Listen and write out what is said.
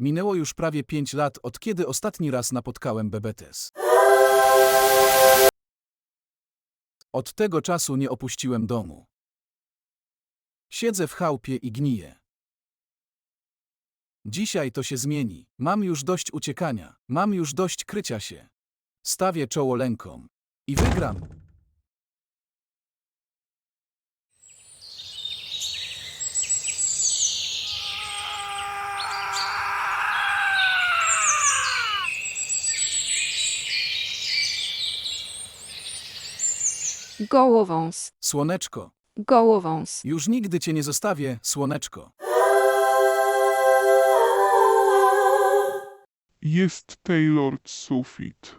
Minęło już prawie pięć lat, od kiedy ostatni raz napotkałem Bebetes. Od tego czasu nie opuściłem domu. Siedzę w chałupie i gniję. Dzisiaj to się zmieni. Mam już dość uciekania. Mam już dość krycia się. Stawię czoło lękom. I wygram. Gołowąs. Słoneczko. Gołowąs. Już nigdy cię nie zostawię, słoneczko. Jest Taylor sufit.